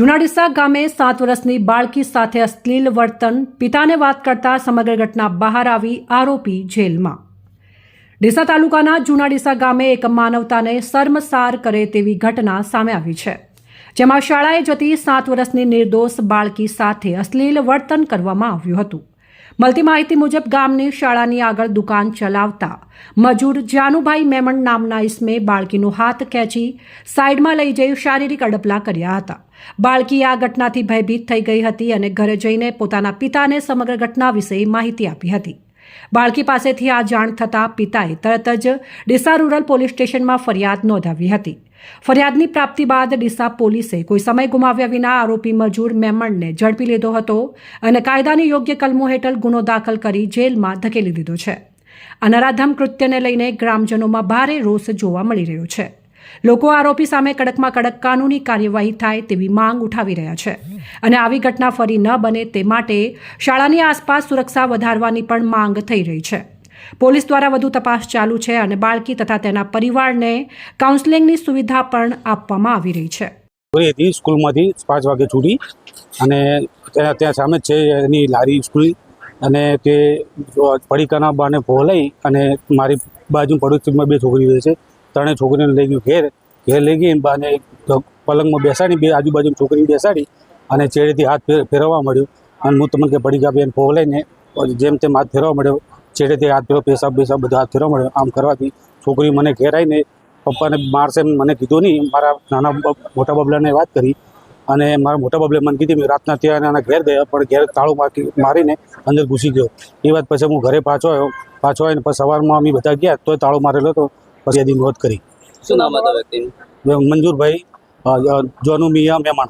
જુનાડીસા ગામે સાત વર્ષની બાળકી સાથે અશ્લીલ વર્તન, પિતાને વાત કરતા સમગ્ર ઘટના બહાર આવી આરોપી જેલમાં. ડીસા તાલુકાના જુનાડીસા ગામે એક માનવતાને શર્મસાર કરે તેવી ઘટના સામે આવી છે, જેમાં શાળાએ જતી સાત વર્ષની નિર્દોષ બાળકી સાથે અશ્લીલ વર્તન કરવામાં આવ્યું હતું. મળતી માહિતી મુજબ ગામની શાળાની આગળ દુકાન ચલાવતા મજૂર જાનુભાઈ મેમણ નામના ઇસમે બાળકીનો હાથ ખેંચી સાઈડમાં લઈ જઈ શારીરિક અડપલા કર્યા હતા. બાળકી આ ઘટનાથી ભયભીત થઈ ગઈ હતી અને ઘરે જઈને પોતાના પિતાને સમગ્ર ઘટના વિશે માહિતી આપી હતી. બાળકી પાસેથી આ જાણ થતાં પિતાએ તરત જ ડીસા રૂરલ પોલીસ સ્ટેશનમાં ફરિયાદ નોંધાવી હતી. ફરિયાદની પ્રાપ્તિ બાદ ડીસા પોલીસે કોઈ સમય ગુમાવ્યા વિના આરોપી મજૂર મેમણને ઝડપી લીધો હતો અને કાયદાની યોગ્ય કલમો હેઠળ ગુનો દાખલ કરી જેલમાં ધકેલી દીધો છે. અનરાધમ કૃત્યને લઈને ગ્રામજનોમાં ભારે રોષ જોવા મળી રહ્યો છે. લોકો આરોપી સામે કડકમાં કડક કાનૂની કાર્યવાહી થાય તેવી માંગ ઉઠાવી રહ્યા છે. અને આવી ઘટના ફરી ન બને તે માટે શાળાની આસપાસ સુરક્ષા વધારવાની પણ માંગ થઈ રહી છે. પોલીસ દ્વારા વધુ તપાસ ચાલુ છે અને બાળકી તથા તેના પરિવારને કાઉન્સેલિંગની સુવિધા પણ આપવામાં આવી રહી છે. હતી સ્કૂલમાંથી પાંચ વાગે છૂટી અને ત્યાં સામે છે એની લારી સ્કૂલ અને તે પડીકાના બાને લઈ અને મારી બાજુ પડોશીમાં બે છોકરી રહે છે. ત્રણેય છોકરીને લઈ ગયું ઘેર. ઘેર લઈ ગઈ બાને પલંગમાં બેસાડી, બે આજુબાજુ છોકરી બેસાડી અને ચેડેથી હાથ ફેર- ફેરવવા મળ્યું અને હું તમને કે પડી ગયા બેન પહોંચાઈને જેમ તેમ હાથ ફેરવા મળ્યો ચેડેથી હાથ ફેરવો, પેશાબ બેસાબ બધા હાથ ફેરવા મળ્યો આમ કરવાથી છોકરી મને ઘેર આવીને પપ્પાને મારશે મને કીધું નહીં. મારા નાના મોટા બબલાને વાત કરી અને મારા મોટા બબલે મને કીધી, મેં રાતના ત્યાં એના ઘેર ગયા, પણ ઘેર તાળું મારી મારીને અંદર ઘૂસી ગયો. એ વાત પછી હું ઘરે પાછો આવ્યો. પાછો આવીને પછી સવારમાં અમે બધા ગયા, તોય તાળું મારેલો હતો. એની નોંધ કરી. શું નામ હતા વ્યક્તિનું? મંજુરભાઈ જોનુ મિયા મહેમાન